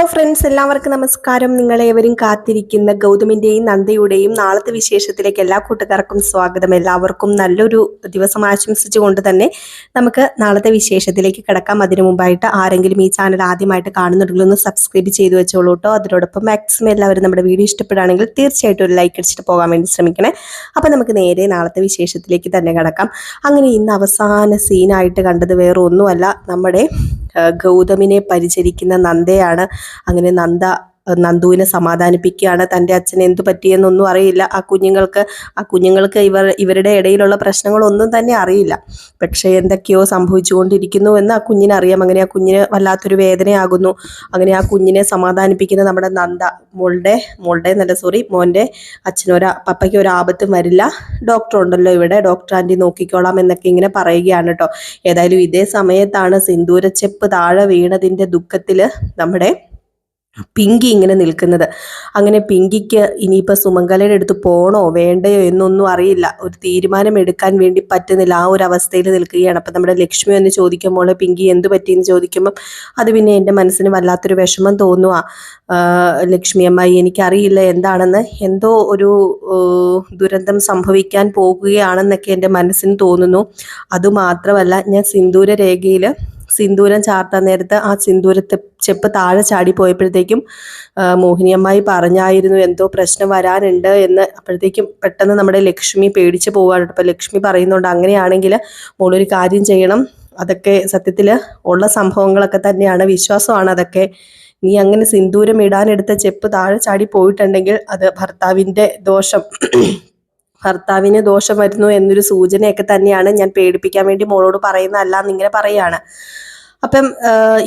Hello friends എല്ലാവർക്കും നമസ്കാരം. നിങ്ങളേവരും കാത്തിരിക്കുന്ന ഗൗതമിന്റെയും നന്ദയുടെയും നാളത്തെ വിശേഷത്തിലേക്ക് എല്ലാ കൂട്ടുകാർക്കും സ്വാഗതം. എല്ലാവർക്കും നല്ലൊരു ദിവസം ആശംസിച്ചുകൊണ്ട് തന്നെ നമുക്ക് നാളത്തെ വിശേഷത്തിലേക്ക് കിടക്കാം. അതിനു മുമ്പായിട്ട് ആരെങ്കിലും ഈ ചാനൽ ആദ്യമായിട്ട് കാണുന്നുണ്ടെങ്കിൽ ഒന്ന് സബ്സ്ക്രൈബ് ചെയ്തു വെച്ചോളൂ കേട്ടോ അതിനോടൊപ്പം മാക്സിമം എല്ലാവരും നമ്മുടെ വീഡിയോ ഇഷ്ടപ്പെടുകയാണെങ്കിൽ തീർച്ചയായിട്ടും ഒരു ലൈക്ക് അടിച്ചിട്ട് പോകാൻ വേണ്ടി ശ്രമിക്കണേ. അപ്പം നമുക്ക് നേരെ നാളത്തെ വിശേഷത്തിലേക്ക് തന്നെ കിടക്കാം. അങ്ങനെ ഇന്ന് അവസാന സീനായിട്ട് കണ്ടത് വേറെ ഒന്നുമല്ല നമ്മുടെ ഗൗതമിനെ പരിചരിക്കുന്ന നന്ദയാണ് അങ്ങനെ നന്ദ നന്ദുവിനെ സമാധാനിപ്പിക്കുകയാണ്. തന്റെ അച്ഛൻ എന്തു പറ്റിയെന്നൊന്നും അറിയില്ല. ആ കുഞ്ഞുങ്ങൾക്ക് ആ കുഞ്ഞുങ്ങൾക്ക് ഇവർ ഇവരുടെ ഇടയിലുള്ള പ്രശ്നങ്ങളൊന്നും തന്നെ അറിയില്ല. പക്ഷേ എന്തൊക്കെയോ സംഭവിച്ചുകൊണ്ടിരിക്കുന്നു എന്ന് ആ കുഞ്ഞിന് അറിയാം അങ്ങനെ ആ കുഞ്ഞിന് വല്ലാത്തൊരു വേദനയാകുന്നു. അങ്ങനെ ആ കുഞ്ഞിനെ സമാധാനിപ്പിക്കുന്ന നമ്മുടെ നന്ദ മോളുടെ മോളുടെ നല്ല സോറി മോന്റെ അച്ഛനൊരു പപ്പയ്ക്ക് ഒരു ആപത്തും വരില്ല. ഡോക്ടർ ഉണ്ടല്ലോ ഇവിടെ. ഡോക്ടർ ആന്റി നോക്കിക്കോളാം എന്നൊക്കെ ഇങ്ങനെ പറയുകയാണ് കേട്ടോ ഏതായാലും ഇതേ സമയത്താണ് സിന്ദൂരച്ചെപ്പ് താഴെ വീണതിന്റെ ദുഃഖത്തിൽ നമ്മുടെ പിങ്കി ഇങ്ങനെ നിൽക്കുന്നത്. അങ്ങനെ പിങ്കിക്ക് ഇനിയിപ്പോൾ സുമംഗലയുടെ അടുത്ത് പോണോ വേണ്ടയോ എന്നൊന്നും അറിയില്ല. ഒരു തീരുമാനം എടുക്കാൻ വേണ്ടി പറ്റുന്നില്ല. ആ ഒരു അവസ്ഥയിൽ നിൽക്കുകയാണ്. അപ്പം നമ്മുടെ ലക്ഷ്മി എന്ന് ചോദിക്കുമ്പോൾ പിങ്കി എന്ത് പറ്റിയെന്ന് ചോദിക്കുമ്പം അത് പിന്നെ എന്റെ മനസ്സിന് വല്ലാത്തൊരു വിഷമം തോന്നുക ലക്ഷ്മി അമ്മായി എനിക്കറിയില്ല എന്താണെന്ന്. എന്തോ ഒരു ദുരന്തം സംഭവിക്കാൻ പോകുകയാണെന്നൊക്കെ എന്റെ മനസ്സിന് തോന്നുന്നു. അതുമാത്രമല്ല ഞാൻ സിന്ദൂര രേഖയിൽ സിന്ദൂരം ചാർത്താൻ നേരത്ത് ആ സിന്ദൂരത്തെ ചെപ്പ് താഴെ ചാടി പോയപ്പോഴത്തേക്കും മോഹിനിയമ്മായി പറഞ്ഞായിരുന്നു എന്തോ പ്രശ്നം വരാനുണ്ട് എന്ന്. അപ്പോഴത്തേക്കും പെട്ടെന്ന് നമ്മുടെ ലക്ഷ്മി പേടിച്ച് പോവാണ് അപ്പം ലക്ഷ്മി പറയുന്നുണ്ട് അങ്ങനെയാണെങ്കിൽ മോളൊരു കാര്യം ചെയ്യണം. അതൊക്കെ സത്യത്തിൽ ഉള്ള സംഭവങ്ങളൊക്കെ തന്നെയാണ്. വിശ്വാസമാണ് അതൊക്കെ. നീ അങ്ങനെ സിന്ദൂരം ഇടാനെടുത്ത ചെപ്പ് താഴെ ചാടി പോയിട്ടുണ്ടെങ്കിൽ അത് ഭർത്താവിന്റെ ദോഷം. ഭർത്താവിന് ദോഷം വരുന്നു എന്നൊരു സൂചനയൊക്കെ തന്നെയാണ് ഞാൻ പേടിപ്പിക്കാൻ വേണ്ടി മോളോട് പറയുന്നതല്ല എന്നിങ്ങനെ പറയാണ്. അപ്പം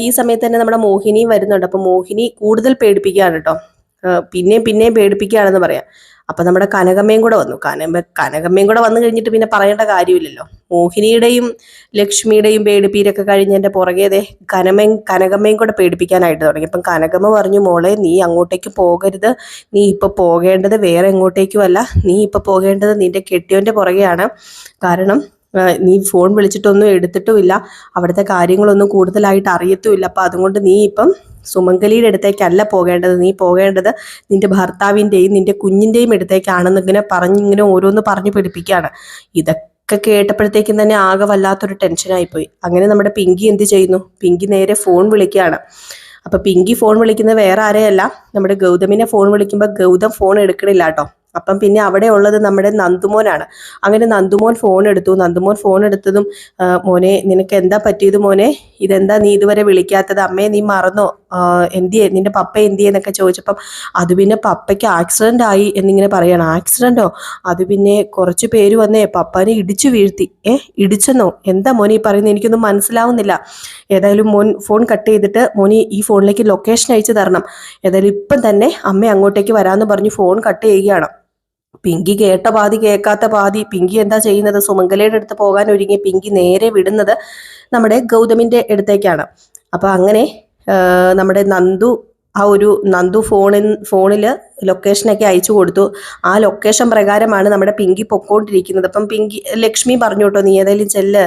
ഈ സമയത്ത് തന്നെ നമ്മുടെ മോഹിനിയും വരുന്നുണ്ട്. അപ്പം മോഹിനി കൂടുതൽ പേടിപ്പിക്കുകയാണ് കേട്ടോ. പിന്നെയും പിന്നെയും പേടിപ്പിക്കുകയാണെന്ന് പറയാം. അപ്പം നമ്മുടെ കനകമ്മയും കൂടെ വന്നു. കനക കനകമ്മയും കൂടെ വന്നു കഴിഞ്ഞിട്ട് പിന്നെ പറയേണ്ട കാര്യമില്ലല്ലോ. മോഹിനിയുടെയും ലക്ഷ്മിയുടെയും പേടിപ്പീരൊക്കെ പുറകെ ദേ കനമയും കനകമ്മയും കൂടെ പേടിപ്പിക്കാനായിട്ട് തുടങ്ങി. അപ്പം കനകമ്മ പറഞ്ഞു മോളെ നീ അങ്ങോട്ടേക്ക് പോകരുത്. നീ ഇപ്പോൾ പോകേണ്ടത് വേറെ എങ്ങോട്ടേക്കും അല്ല നീ ഇപ്പോൾ പോകേണ്ടത് നിന്റെ കെട്ടിയോന്റെ പുറകെയാണ്. കാരണം നീ ഫോൺ വിളിച്ചിട്ടൊന്നും എടുത്തിട്ടുമില്ല. അവിടുത്തെ കാര്യങ്ങളൊന്നും കൂടുതലായിട്ട് അറിയത്തുമില്ല. അപ്പം അതുകൊണ്ട് നീ ഇപ്പം സുമംഗലിയുടെ അടുത്തേക്കല്ല പോകേണ്ടത്. നീ പോകേണ്ടത് നിന്റെ ഭർത്താവിന്റെയും നിന്റെ കുഞ്ഞിന്റെയും അടുത്തേക്കാണെന്ന് ഇങ്ങനെ പറഞ്ഞിങ്ങനെ ഓരോന്ന് പറഞ്ഞു പിടിപ്പിക്കുകയാണ് ഇതൊക്കെ കേട്ടപ്പോഴത്തേക്കും തന്നെ ആകെ വല്ലാത്തൊരു ടെൻഷനായിപ്പോയി അങ്ങനെ നമ്മുടെ പിങ്കി എന്ത് ചെയ്യുന്നു? പിങ്കി നേരെ ഫോൺ വിളിക്കുകയാണ്. അപ്പം പിങ്കി ഫോൺ വിളിക്കുന്നത് വേറെ ആരെയല്ല നമ്മുടെ ഗൗതമിനെ ഫോൺ വിളിക്കുമ്പോൾ ഗൗതം ഫോൺ എടുക്കണില്ല കേട്ടോ. അപ്പം പിന്നെ അവിടെ ഉള്ളത് നമ്മുടെ നന്ദുമോനാണ്. അങ്ങനെ നന്ദുമോൻ ഫോൺ എടുത്തു. നന്ദുമോൻ ഫോൺ എടുത്തതും മോനെ നിനക്ക് എന്താ പറ്റിയത് മോനെ? ഇതെന്താ നീ ഇതുവരെ വിളിക്കാത്തത്? അമ്മയെ നീ മറന്നോ? എന്തിയെ? നിന്റെ പപ്പ എന്തിയെ എന്നൊക്കെ ചോദിച്ചപ്പം അത് പിന്നെ പപ്പയ്ക്ക് ആക്സിഡന്റ് ആയി എന്നിങ്ങനെ പറയണം. ആക്സിഡന്റോ അത് പിന്നെ കുറച്ച് പേര് വന്നേ പപ്പാനെ ഇടിച്ചു വീഴ്ത്തി. ഏ ഇടിച്ചെന്നോ? എന്താ മോനെ ഈ പറയുന്നത്? എനിക്കൊന്നും മനസ്സിലാവുന്നില്ല. ഏതായാലും മോൻ ഫോൺ കട്ട് ചെയ്തിട്ട് മോനി ഈ ഫോണിലേക്ക് ലൊക്കേഷൻ അയച്ചു തരണം. ഏതായാലും ഇപ്പം തന്നെ അമ്മ അങ്ങോട്ടേക്ക് വരാമെന്ന് പറഞ്ഞ് ഫോൺ കട്ട് ചെയ്യുകയാണ്. പിങ്കി കേട്ട പാതി കേൾക്കാത്ത പാതി പിങ്കി എന്താ ചെയ്യുന്നത്? സുമംഗലയുടെ അടുത്ത് പോകാൻ ഒരുങ്ങി പിങ്കി നേരെ വിടുന്നത് നമ്മുടെ ഗൗതമിന്റെ അടുത്തേക്കാണ്. അപ്പോൾ അങ്ങനെ നമ്മുടെ നന്ദു ആ ഒരു നന്ദു ഫോണിൽ ഫോണിൽ ലൊക്കേഷനൊക്കെ അയച്ചു കൊടുത്തു. ആ ലൊക്കേഷൻ പ്രകാരമാണ് നമ്മുടെ പിങ്കി പൊക്കോണ്ടിരിക്കുന്നത്. അപ്പം പിങ്കി ലക്ഷ്മി പറഞ്ഞു കേട്ടോ നീ ഏതായാലും ചെല്ല്.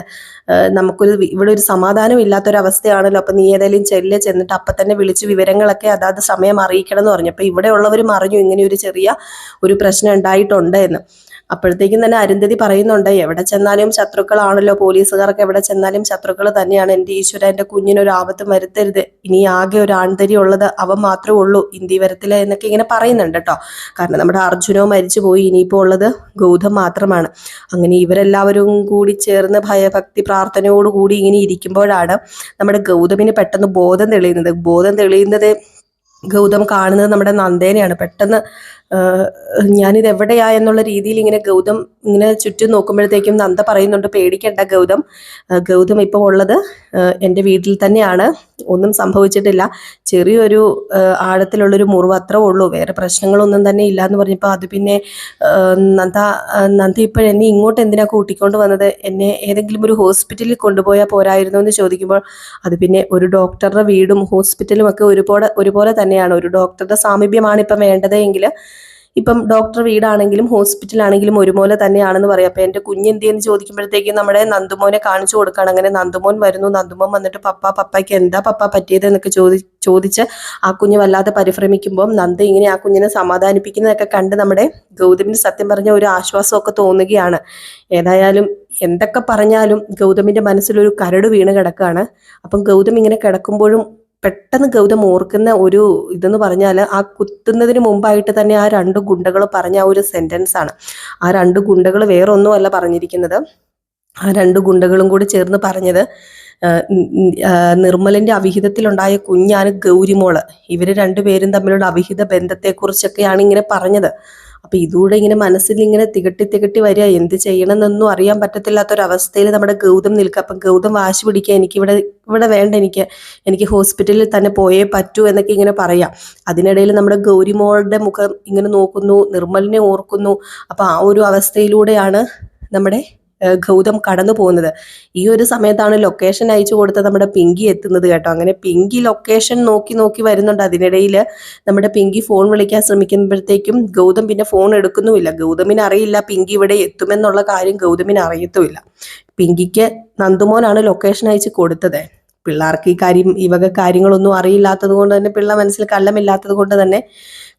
നമുക്കൊരു ഇവിടെ ഒരു സമാധാനം ഇല്ലാത്തൊരവസ്ഥയാണല്ലോ. അപ്പം നീ ഏതായാലും ചെല്ല്. ചെന്നിട്ട് അപ്പം തന്നെ വിളിച്ച് വിവരങ്ങളൊക്കെ അതാത് സമയം അറിയിക്കണം എന്ന് പറഞ്ഞു. അപ്പം ഇവിടെ ഉള്ളവരും അറിഞ്ഞു ഇങ്ങനെ ഒരു ചെറിയ ഒരു പ്രശ്നം ഉണ്ടായിട്ടുണ്ട് എന്ന്. അപ്പോഴത്തേക്കും തന്നെ അരുന്ധതി പറയുന്നുണ്ട് എവിടെ ചെന്നാലും ശത്രുക്കളാണല്ലോ പോലീസുകാർക്ക് എവിടെ ചെന്നാലും ശത്രുക്കൾ തന്നെയാണ്. എന്റെ ഈശ്വര എന്റെ കുഞ്ഞിനൊരു ആപത്ത് വരുത്തരുത്. ഇനി ആകെ ഒരു ആൺതരി ഉള്ളത് അവൻ മാത്രമേ ഉള്ളൂ. ഇന്ത്യ വരത്തില്ല എന്നൊക്കെ ഇങ്ങനെ പറയുന്നുണ്ട് കേട്ടോ കാരണം നമ്മുടെ അർജുനോ മരിച്ചു പോയി ഇനിയിപ്പോൾ ഉള്ളത് ഗൗതം മാത്രമാണ്. അങ്ങനെ ഇവരെല്ലാവരും കൂടി ചേർന്ന് ഭയഭക്തി പ്രാർത്ഥനയോടുകൂടി ഇങ്ങനെ ഇരിക്കുമ്പോഴാണ് നമ്മുടെ ഗൗതമിന് പെട്ടെന്ന് ബോധം തെളിയുന്നത്. ബോധം തെളിയുന്നത് ഗൗതം കാണുന്നത് നമ്മുടെ നന്ദേനെയാണ്. പെട്ടെന്ന് ഞാനിത് എവിടെയാ എന്നുള്ള രീതിയിൽ ഇങ്ങനെ ഗൗതം ഇങ്ങനെ ചുറ്റും നോക്കുമ്പോഴത്തേക്കും നന്ദ പറയുന്നുണ്ട് പേടിക്കണ്ട ഗൗതം. ഗൗതം ഇപ്പം ഉള്ളത് എന്റെ വീട്ടിൽ തന്നെയാണ്. ഒന്നും സംഭവിച്ചിട്ടില്ല. ചെറിയൊരു ആഴത്തിലുള്ളൊരു മുറിവ് അത്രേ ഉള്ളൂ. വേറെ പ്രശ്നങ്ങളൊന്നും തന്നെ ഇല്ല എന്ന് പറഞ്ഞപ്പോൾ അത് പിന്നെ നന്ദ നന്ദി ഇപ്പോഴെന്നെ ഇങ്ങോട്ട് എന്തിനാ കൂട്ടിക്കൊണ്ട് വന്നത്? എന്നെ ഏതെങ്കിലും ഒരു ഹോസ്പിറ്റലിൽ കൊണ്ടുപോയാൽ പോരായിരുന്നു എന്ന് ചോദിക്കുമ്പോൾ അത് പിന്നെ ഒരു ഡോക്ടറുടെ വീടും ഹോസ്പിറ്റലും ഒക്കെ ഒരുപോലെ ഒരുപോലെ തന്നെയാണ്. ഒരു ഡോക്ടറുടെ സാമീപ്യമാണ് ഇപ്പം വേണ്ടത് ഇപ്പം ഡോക്ടർ വീടാണെങ്കിലും ഹോസ്പിറ്റലാണെങ്കിലും ഒരുപോലെ തന്നെയാണെന്ന് പറയാം. അപ്പം എന്റെ കുഞ്ഞ് എന്തെന്ന് ചോദിക്കുമ്പോഴത്തേക്കും നമ്മുടെ നന്ദുമോനെ കാണിച്ചു കൊടുക്കുകയാണ് അങ്ങനെ നന്ദുമോൻ വരുന്നു. നന്ദുമോൻ വന്നിട്ട് പപ്പ പപ്പയ്ക്ക് എന്താ പപ്പ പറ്റിയത് എന്നൊക്കെ ചോദി ചോദിച്ച് ആ കുഞ്ഞ് വല്ലാതെ പരിഭ്രമിക്കുമ്പോൾ നന്ദ ഇങ്ങനെ ആ കുഞ്ഞിനെ സമാധാനിപ്പിക്കുന്നതൊക്കെ കണ്ട് നമ്മുടെ ഗൗതമിന് സത്യം പറഞ്ഞ ഒരു ആശ്വാസമൊക്കെ തോന്നുകയാണ്. ഏതായാലും എന്തൊക്കെ പറഞ്ഞാലും ഗൗതമിന്റെ മനസ്സിലൊരു കരട് വീണ് കിടക്കുകയാണ്. അപ്പം ഗൗതം ഇങ്ങനെ കിടക്കുമ്പോഴും പെട്ടെന്ന് ഗൗതം ഓർക്കുന്ന ഒരു ഇതെന്ന് പറഞ്ഞാൽ ആ കുത്തുന്നതിന് മുമ്പായിട്ട് തന്നെ ആ രണ്ട് ഗുണ്ടകൾ പറഞ്ഞ ആ ഒരു സെന്റൻസ് ആണ്. ആ രണ്ട് ഗുണ്ടകൾ വേറൊന്നുമല്ല പറഞ്ഞിരിക്കുന്നത്. ആ രണ്ട് ഗുണ്ടകളും കൂടി ചേർന്ന് പറഞ്ഞത് നിർമ്മലിന്റെ അവിഹിതത്തിലുണ്ടായ കുഞ്ഞാണ് ഗൗരിമോൾ. ഇവർ രണ്ടുപേരും തമ്മിലുള്ള അവിഹിത ബന്ധത്തെക്കുറിച്ചൊക്കെയാണ് ഇങ്ങനെ പറഞ്ഞത്. അപ്പൊ ഇതുകൂടെ ഇങ്ങനെ മനസ്സിൽ ഇങ്ങനെ തികട്ടി തികട്ടി വരിക എന്ത് ചെയ്യണമെന്നൊന്നും അറിയാൻ പറ്റത്തില്ലാത്തൊരവസ്ഥയിൽ നമ്മുടെ ഗൗതം നിൽക്കുക. അപ്പം ഗൗതം വാശി പിടിക്കുക എനിക്ക് ഇവിടെ ഇവിടെ വേണ്ട എനിക്ക് എനിക്ക് ഹോസ്പിറ്റലിൽ തന്നെ പോയേ പറ്റൂ എന്നൊക്കെ ഇങ്ങനെ പറയാം. അതിനിടയിൽ നമ്മുടെ ഗൗരിമോളുടെ മുഖം ഇങ്ങനെ നോക്കുന്നു നിർമ്മലിനെ ഓർക്കുന്നു. അപ്പൊ ആ ഒരു അവസ്ഥയിലൂടെയാണ് നമ്മുടെ ഗൗതം കടന്നു പോകുന്നത്. ഈ ഒരു സമയത്താണ് ലൊക്കേഷൻ അയച്ചു കൊടുത്ത നമ്മുടെ പിങ്കി എത്തുന്നത് കേട്ടോ. അങ്ങനെ പിങ്കി ലൊക്കേഷൻ നോക്കി നോക്കി വരുന്നുണ്ട്. അതിനിടയിൽ നമ്മുടെ പിങ്കി ഫോൺ വിളിക്കാൻ ശ്രമിക്കുമ്പോഴത്തേക്കും ഗൗതം പിന്നെ ഫോൺ എടുക്കുന്നുമില്ല. ഗൗതമിന് അറിയില്ല പിങ്കി ഇവിടെ എത്തുമെന്നുള്ള കാര്യം ഗൗതമിന് അറിയത്തുമില്ല. പിങ്കിക്ക് നന്ദുമോനാണ് ലൊക്കേഷൻ അയച്ച് കൊടുത്തത്. പിള്ളേർക്ക് ഈ കാര്യം ഈ വക കാര്യങ്ങളൊന്നും അറിയില്ലാത്തത് കൊണ്ട് തന്നെ പിള്ള മനസ്സിൽ കള്ളമില്ലാത്തത് കൊണ്ട് തന്നെ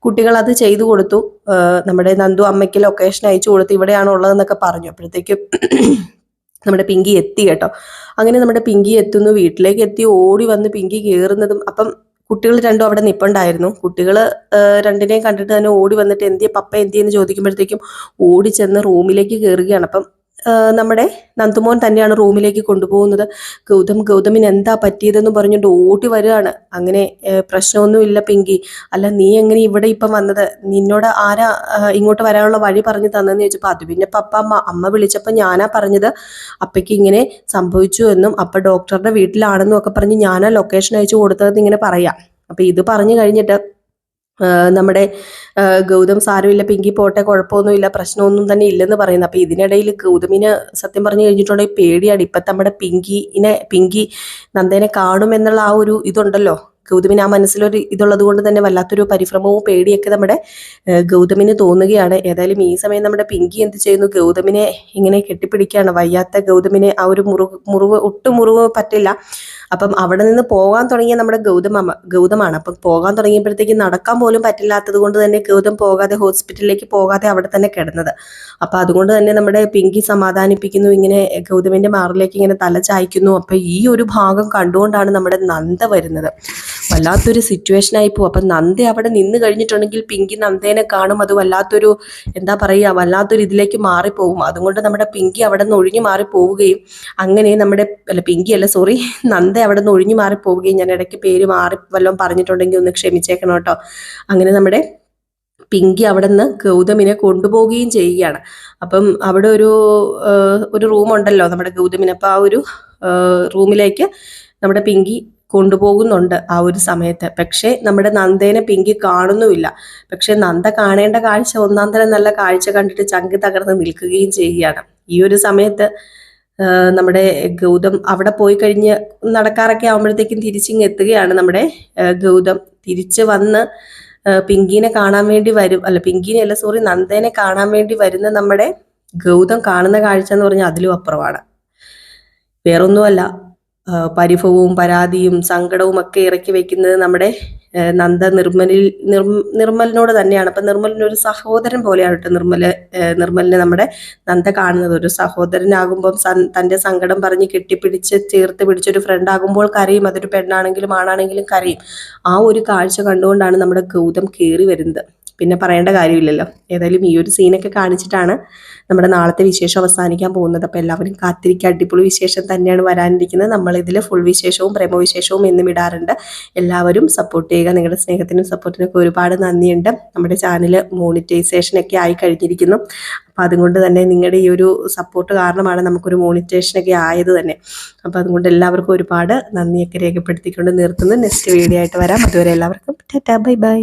കുട്ടികൾ അത് ചെയ്തു കൊടുത്തു. നമ്മുടെ നന്ദു അമ്മയ്ക്ക് ലൊക്കേഷൻ അയച്ചു കൊടുത്തു. ഇവിടെയാണ് ഉള്ളതെന്നൊക്കെ പറഞ്ഞു. അപ്പോഴത്തേക്കും നമ്മുടെ പിങ്കി എത്തി കേട്ടോ. അങ്ങനെ നമ്മുടെ പിങ്കി എത്തുന്നു. വീട്ടിലേക്ക് എത്തി. ഓടി വന്ന് പിങ്കി കയറുന്നതും അപ്പം കുട്ടികൾ രണ്ടും അവിടെ നിപ്പുണ്ടായിരുന്നു. കുട്ടികൾ രണ്ടിനെയും കണ്ടിട്ട് തന്നെ ഓടി വന്നിട്ട് എന്തിയെ പപ്പ എന്തിയെന്ന് ചോദിക്കുമ്പോഴത്തേക്കും ഓടി ചെന്ന് റൂമിലേക്ക് കയറുകയാണ്. അപ്പം നമ്മുടെ നന്ദുമോൻ തന്നെയാണ് റൂമിലേക്ക് കൊണ്ടുപോകുന്നത്. ഗൗതം ഗൗതമിന് എന്താ പറ്റിയതെന്ന് പറഞ്ഞിട്ട് ഓടി വരികയാണ്. അങ്ങനെ പ്രശ്നമൊന്നുമില്ല പിങ്കി. അല്ല നീ എങ്ങനെ ഇവിടെ ഇപ്പം വന്നത്? നിന്നോട് ആരാ ഇങ്ങോട്ട് വരാനുള്ള വഴി പറഞ്ഞു തന്നെന്ന് ചോദിച്ചപ്പോൾ അത് പിന്നെ പപ്പ അമ്മ അമ്മ വിളിച്ചപ്പോൾ ഞാനാ പറഞ്ഞത്. അപ്പയ്ക്ക് ഇങ്ങനെ സംഭവിച്ചു എന്നും അപ്പം ഡോക്ടറുടെ വീട്ടിലാണെന്നും ഒക്കെ പറഞ്ഞ് ഞാനാ ലൊക്കേഷൻ അയച്ചു കൊടുത്തതെന്ന് ഇങ്ങനെ പറയാം. അപ്പം ഇത് പറഞ്ഞു കഴിഞ്ഞിട്ട് നമ്മുടെ ഗൗതം സാരമില്ല പിങ്കി പോട്ടെ കുഴപ്പമൊന്നുമില്ല പ്രശ്നമൊന്നും തന്നെ ഇല്ലെന്ന് പറയുന്നത് അപ്പൊ ഇതിനിടയിൽ ഗൗതമിന് സത്യം പറഞ്ഞു കഴിഞ്ഞിട്ടുണ്ടെങ്കിൽ പേടിയാണ്. ഇപ്പൊ നമ്മുടെ പിങ്കിനെ പിങ്കി നന്ദേനെ കാണുമെന്നുള്ള ആ ഒരു ഇതുണ്ടല്ലോ. ഗൗതമിന് ആ മനസ്സിലൊരു ഇതുള്ളത് കൊണ്ട് തന്നെ വല്ലാത്തൊരു പരിഭ്രമവും പേടിയൊക്കെ നമ്മുടെ ഗൗതമിന് തോന്നുകയാണ്. ഏതായാലും ഈ സമയം നമ്മുടെ പിങ്കി എന്ത് ചെയ്യുന്നു? ഗൗതമിനെ ഇങ്ങനെ കെട്ടിപ്പിടിക്കുകയാണ്. വയ്യാത്ത ഗൗതമിനെ ആ ഒരു മുറിവ് മുറിവ് ഒട്ടും മുറിവ് പറ്റില്ല. അപ്പം അവിടെ നിന്ന് പോകാൻ തുടങ്ങിയ നമ്മുടെ ഗൗതമ ഗൗതമാണ്. അപ്പം പോകാൻ തുടങ്ങിയപ്പോഴത്തേക്ക് നടക്കാൻ പോലും പറ്റില്ലാത്തത് കൊണ്ട് തന്നെ ഗൗതം പോകാതെ ഹോസ്പിറ്റലിലേക്ക് പോകാതെ അവിടെ തന്നെ കിടന്നത്. അപ്പം അതുകൊണ്ട് തന്നെ നമ്മുടെ പിങ്കി സമാധാനിപ്പിക്കുന്നു. ഇങ്ങനെ ഗൗതമിന്റെ മാറിലേക്ക് ഇങ്ങനെ തല ചായ്ക്കുന്നു. അപ്പം ഈ ഒരു ഭാഗം കണ്ടുകൊണ്ടാണ് നമ്മുടെ നന്ദ വരുന്നത്. വല്ലാത്തൊരു സിറ്റുവേഷൻ ആയി പോകും അപ്പം നന്ദ അവിടെ നിന്ന് കഴിഞ്ഞിട്ടുണ്ടെങ്കിൽ പിങ്കി നന്ദേനെ കാണും. അത് വല്ലാത്തൊരു എന്താ പറയുക വല്ലാത്തൊരു ഇതിലേക്ക് മാറിപ്പോകും അതുകൊണ്ട് നമ്മുടെ പിങ്കി അവിടെ നിന്ന് ഒഴിഞ്ഞു മാറി പോവുകയും അങ്ങനെ നമ്മുടെ അല്ല പിങ്കി അല്ല സോറി നന്ദ അവിടെ നിന്ന് ഒഴിഞ്ഞു മാറി പോവുകയും ഞാൻ ഇടയ്ക്ക് പേര് മാറി വല്ലതും പറഞ്ഞിട്ടുണ്ടെങ്കിൽ ഒന്ന് ക്ഷമിച്ചേക്കണം കേട്ടോ. അങ്ങനെ നമ്മുടെ പിങ്കി അവിടെ നിന്ന് ഗൗതമിനെ കൊണ്ടുപോവുകയും ചെയ്യുകയാണ്. അപ്പം അവിടെ ഒരു ഒരു റൂമുണ്ടല്ലോ നമ്മുടെ ഗൗതമിന്. അപ്പം ആ ഒരു റൂമിലേക്ക് നമ്മുടെ പിങ്കി കൊണ്ടുപോകുന്നുണ്ട് ആ ഒരു സമയത്ത്. പക്ഷേ നമ്മുടെ നന്ദേനെ പിങ്കി കാണുന്നുമില്ല. പക്ഷേ നന്ദ കാണേണ്ട കാഴ്ച ഒന്നാം തരം നല്ല കാഴ്ച കണ്ടിട്ട് ചങ്കി തകർന്ന് നിൽക്കുകയും ചെയ്യുകയാണ്. ഈ ഒരു സമയത്ത് നമ്മുടെ ഗൗതം അവിടെ പോയി കഴിഞ്ഞ് നടക്കാറൊക്കെ ആകുമ്പോഴത്തേക്കും തിരിച്ചിങ് എത്തുകയാണ്. നമ്മുടെ ഗൗതം തിരിച്ച് വന്ന് പിങ്കിനെ കാണാൻ വേണ്ടി വരും. അല്ല പിങ്കിനെ അല്ല സോറി നന്ദേനെ കാണാൻ വേണ്ടി വരുന്ന നമ്മുടെ ഗൗതം കാണുന്ന കാഴ്ച എന്ന് പറഞ്ഞാൽ അതിലും അപ്പുറമാണ്. വേറൊന്നുമല്ല. പരിഭവവും പരാതിയും സങ്കടവും ഒക്കെ ഇറക്കി വെക്കുന്നത് നമ്മുടെ നന്ദ നിർമ്മലിൽ നിർ- നിർമ്മലിനോട് തന്നെയാണ്. അപ്പൊ നിർമ്മലിന് ഒരു സഹോദരൻ പോലെയാണ് കേട്ടോ നിർമ്മൽ. നിർമ്മലിനെ നമ്മുടെ നന്ദ കാണുന്നത്. ഒരു സഹോദരനാകുമ്പോൾ സൻ- തന്റെ സങ്കടം പറഞ്ഞ് കെട്ടിപ്പിടിച്ച് ചേർത്ത് പിടിച്ചൊരു ഫ്രണ്ട് ആകുമ്പോൾ കരയും. അതൊരു പെണ്ണാണെങ്കിലും ആണാണെങ്കിലും കരയും. ആ ഒരു കാഴ്ച കണ്ടുകൊണ്ടാണ് നമ്മുടെ ഗൗതം കയറി വരുന്നത്. പിന്നെ പറയേണ്ട കാര്യമില്ലല്ലോ. ഏതായാലും ഈ ഒരു സീനൊക്കെ കാണിച്ചിട്ടാണ് നമ്മുടെ നാളത്തെ വിശേഷം അവസാനിക്കാൻ പോകുന്നത്. അപ്പോൾ എല്ലാവരും കാത്തിരിക്കുക. അടിപൊളി വിശേഷം തന്നെയാണ് വരാനിരിക്കുന്നത്. നമ്മളിതിൽ ഫുൾ വിശേഷവും പ്രേമവിശേഷവും എന്നും ഇടാറുണ്ട്. എല്ലാവരും സപ്പോർട്ട് ചെയ്യുക നിങ്ങളുടെ സ്നേഹത്തിനും സപ്പോർട്ടിനൊക്കെ ഒരുപാട് നന്ദിയുണ്ട്. നമ്മുടെ ചാനൽ മോണിറ്റൈസേഷനൊക്കെ ആയി കഴിഞ്ഞിരിക്കുന്നു. അപ്പോൾ അതുകൊണ്ട് തന്നെ നിങ്ങളുടെ ഈ ഒരു സപ്പോർട്ട് കാരണമാണ് നമുക്കൊരു മോണിറ്റൈസേഷനൊക്കെ ആയത് തന്നെ. അപ്പോൾ അതുകൊണ്ട് എല്ലാവർക്കും ഒരുപാട് നന്ദിയൊക്കെ രേഖപ്പെടുത്തിക്കൊണ്ട് നിർത്തുന്നു. നെക്സ്റ്റ് വീഡിയോ ആയിട്ട് വരാം. അതുവരെ എല്ലാവർക്കും ടാറ്റാ ബൈ ബൈ.